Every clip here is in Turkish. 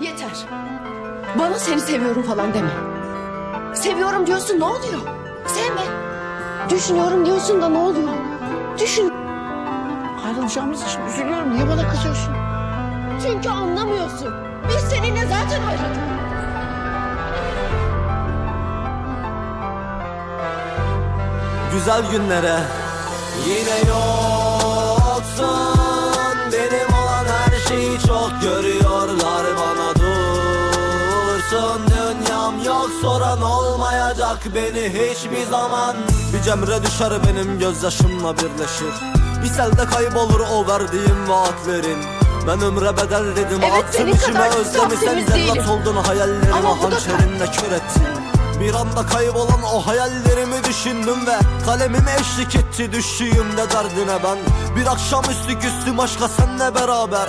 Yeter. Bana seni seviyorum falan deme. Seviyorum diyorsun ne oluyor? Sevme. Düşünüyorum diyorsun da ne oluyor? Düşün. Ayrılacağımız için üzülüyorum. Niye bana kızıyorsun? Çünkü anlamıyorsun. Biz seninle zaten ayrıldık. güzel günlere Yine yoksun Benim olan her şeyi çok görüyorlar olmayacak beni hiçbir zaman. Bir cemre düşer benim gözyaşımla birleşir. Bir selde kaybolur o verdiğim vaatlerin. Ben ömre bedel dedim Evet, attım içime özlemi sen zellat oldun da- hançerinle kör ettin. Bir anda kaybolan o hayallerimi düşündüm ve Kalemim eşlik etti düştüğümde derdine ben. Bir akşamüstü küstüm aşka senle beraber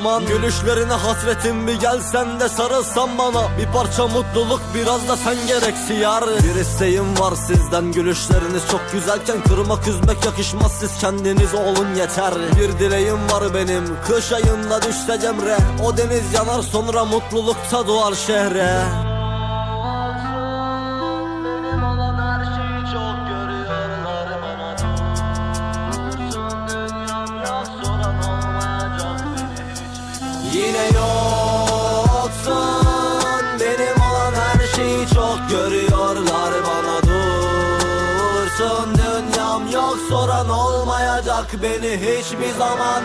duman Gülüşlerine hasretim bir gelsen de sarılsan bana. Bir parça mutluluk biraz da sen gereksi yar Bir isteğim var sizden gülüşleriniz çok güzelken Kırmak üzmek yakışmaz. Siz kendiniz olun yeter. Bir dileğim var benim kış ayında düşse cemre O deniz yanar sonra mutlulukta doğar şehre Yine yoksun? Benim olan her şeyi çok görüyorlar bana dursun. Dünyam yok soran olmayacak beni hiçbir zaman